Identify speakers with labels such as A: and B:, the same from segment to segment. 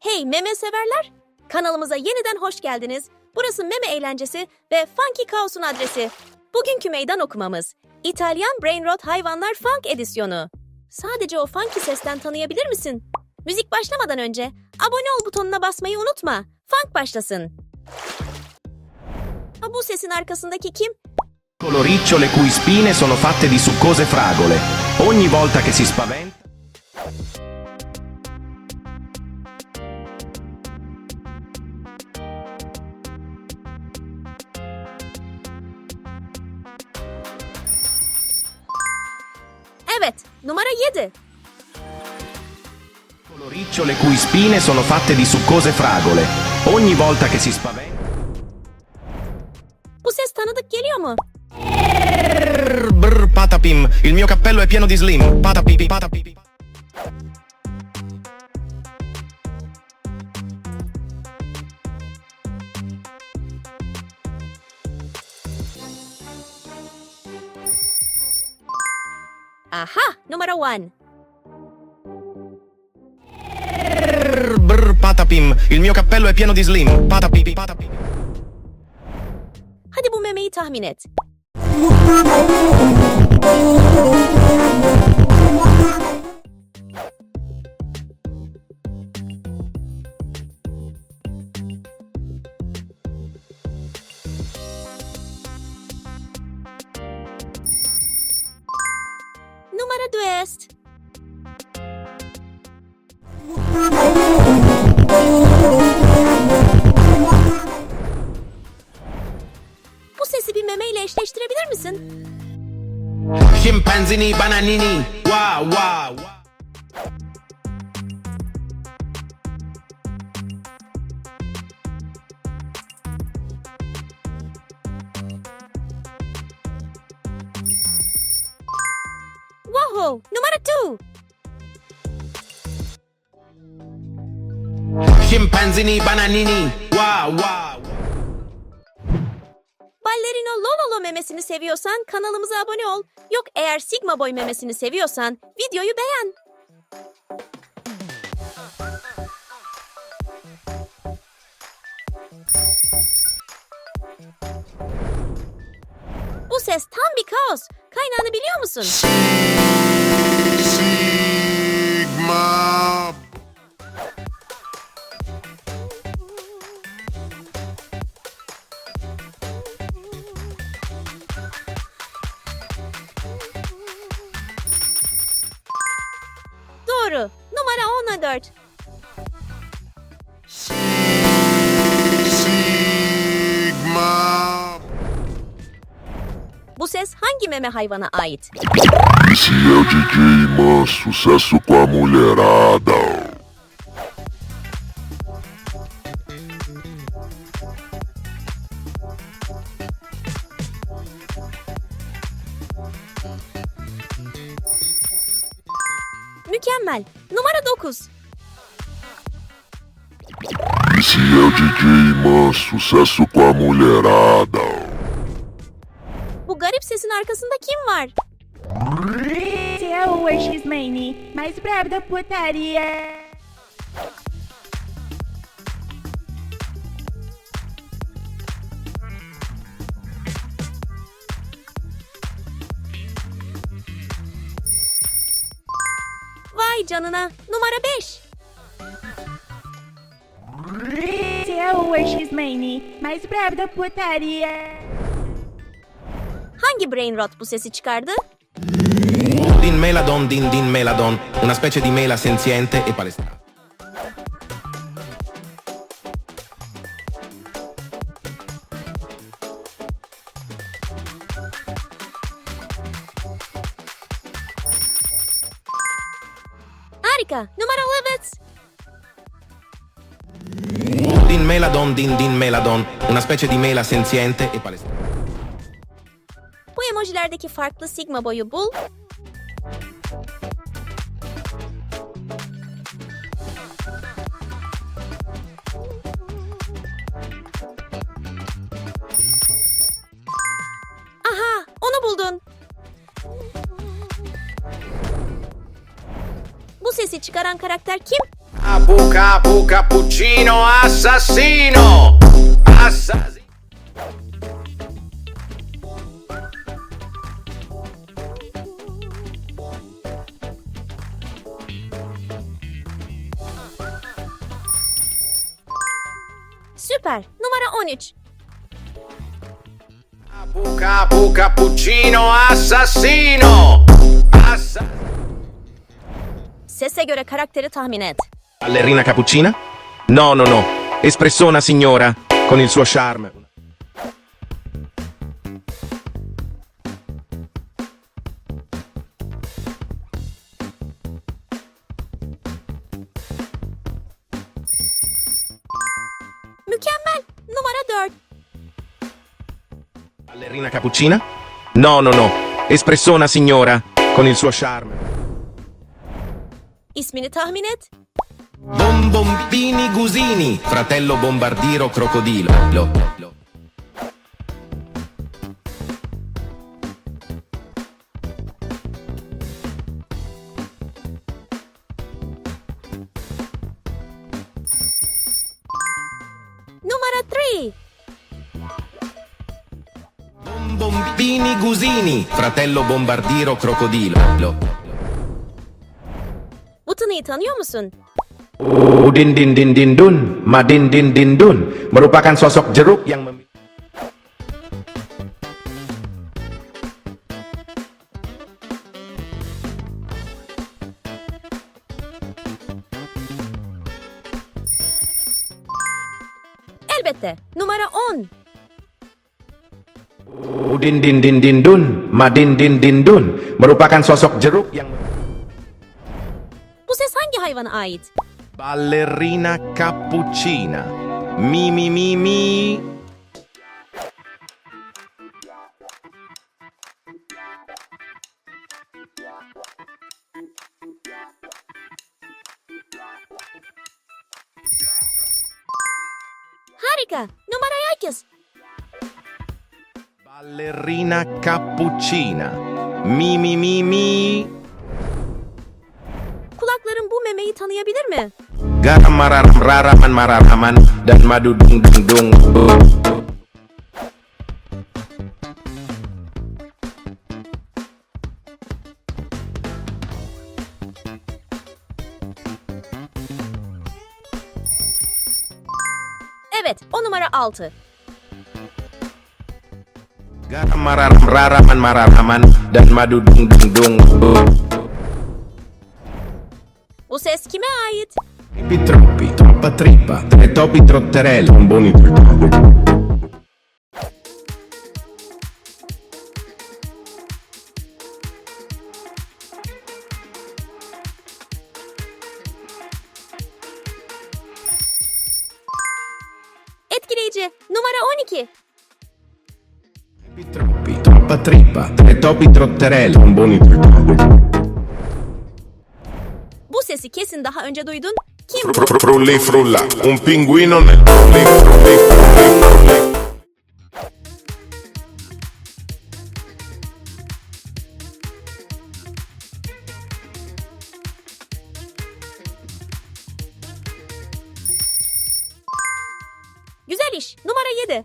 A: Hey meme severler! Kanalımıza yeniden hoş geldiniz. Burası meme eğlencesi ve Funky Kaos'un adresi. Bugünkü meydan okumamız İtalyan Brain Rot Hayvanlar Funk Edisyonu. Sadece o funky sesten tanıyabilir misin? Müzik başlamadan önce abone ol butonuna basmayı unutma. Funk başlasın. Bu sesin arkasındaki kim?
B: Coloriccio le cui spine sono fatte di succose fragole. Ogni volta che si spaventa...
A: Evet, numara 7.
B: Coloriccio le cui spine sono fatte di succose fragole. Ogni volta che si spaventa...
A: Bu ses tanıdık geliyor mu?
B: Brr, brr, patapim, il mio cappello è pieno di slim. Patapipi, patapipi.
A: Aha, numara 1.
B: Brr, patapim, il mio cappello è pieno di slim. Patapipi, patapipi.
A: Hadi bu memeyi tahmin et. 2. Bu sesi bir memeyle eşleştirebilir misin?
B: Scimpanzini, bananini. Wow, wow,
A: Numara 2.
B: Scimpanzini, bananini. Wow, wow.
A: Ballerino Lololo memesini seviyorsan kanalımıza abone ol. Yok eğer Sigma Boy memesini seviyorsan videoyu beğen. Bu ses tam bir kaos. Kaynağını biliyor musun?
C: Ama...
A: Doğru. Numara
C: 10'a
A: 4. ses hangi meme hayvana ait?
C: Esse é o DJ Man, sucesso com a mulherada.
A: Mükemmel. Numara 9.
C: Esse é o DJ Man, sucesso com a mulherada.
A: Garip sesin arkasında kim var?
D: Esse é o X-Mane, mais brabo da putaria.
A: Vay canına. Numara 5.
D: Esse é o X-Mane, mais brabo da putaria.
A: Hangi brain rot bu sesi çıkardı?
B: Din meladon, din din meladon. Una specie di mela senziente e palestrata.
A: Harika. Numara 11.
B: Din meladon, din din meladon. Una specie di mela senziente e palestrata.
A: Emojilerdeki farklı sigma boyu bul. Aha, onu buldun. Bu sesi çıkaran karakter kim?
B: Capu capu cappuccino assassino! Assassino!
A: Süper. Numara 13.
B: Capu capu cappuccino assassino! Assa-
A: Sese göre karakteri tahmin et.
B: Ballerina cappuccina? No, no, no. Espressona signora, con il suo charme.
A: Mükemmel. Numara 4.
B: Ballerina cappuccina? No, no, no. Espressona signora, con il suo charme.
A: İsmini tahmin et.
B: Bombombini Gusini, fratello bombardiro crocodilo. Lo, lo.
A: Numara 3.
B: Bombombini Gusini, fratello bombardiro crocodilo. Lo.
A: Bu tanıyor musun?
B: Udin din din din dun, madin din din dun, merupakan sosok jeruk yang memiliki
A: Elbette. Numara 10.
B: Udin din din din dun, madin din din dun, merupakan sosok jeruk yang
A: Bu ses hangi hayvana ait?
B: Ballerina cappuccina. Mi mi mi mi.
A: Herkes.
B: Ballerina cappuccina. Mi mi mi mi.
A: Kulakların bu memeyi tanıyabilir mi?
B: Garam mararam raraman mararaman dan madu dung dung dung.
A: Evet. O numara 6.
B: Garam raraman mararaman dan madu dung dung dung.
A: Bu ses kime ait?
B: Trippi troppi, troppa trippa, tre topi trotterelli, tromboni troppi, troppa trippa, tre topi trotterelli, tromboni
A: Bu sesi kesin daha önce duydun. Kim?
C: Fr- fr- Frulli frulla, un pinguino nel frulli frulli frulli frulli.
A: Güzel iş. Numara 7.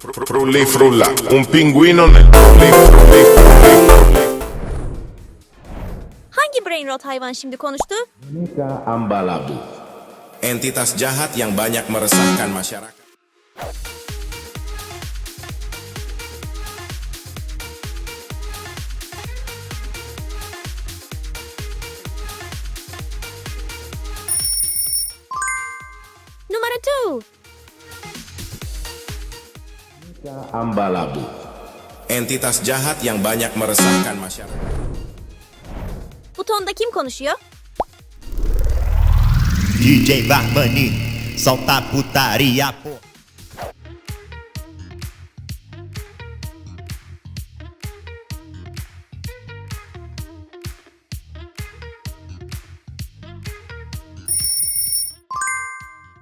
C: Fr- fr- Frulli frulla, un pinguino nel frulli frulli frulli frulli.
A: Hangi brain rot hayvan şimdi konuştu?
B: Boneka Ambalabu. Entitas jahat yang banyak meresahkan masyarakat. Ambalabu. Entitas jahat yang banyak meresahkan masyarakat.
A: Bu tonda kim konuşuyor?
E: DJ Barmani, solta a putaria, pô.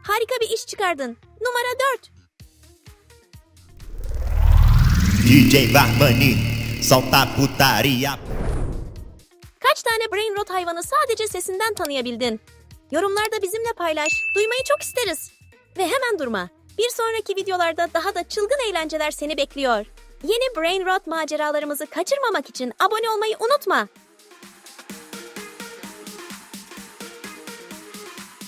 A: Harika bir iş çıkardın. Numara 4.
E: DJ Barmani, solta putaria.
A: Kaç tane brain rot hayvanı sadece sesinden tanıyabildin? Yorumlarda bizimle paylaş. Duymayı çok isteriz. Ve hemen durma. Bir sonraki videolarda daha da çılgın eğlenceler seni bekliyor. Yeni brain rot maceralarımızı kaçırmamak için abone olmayı unutma.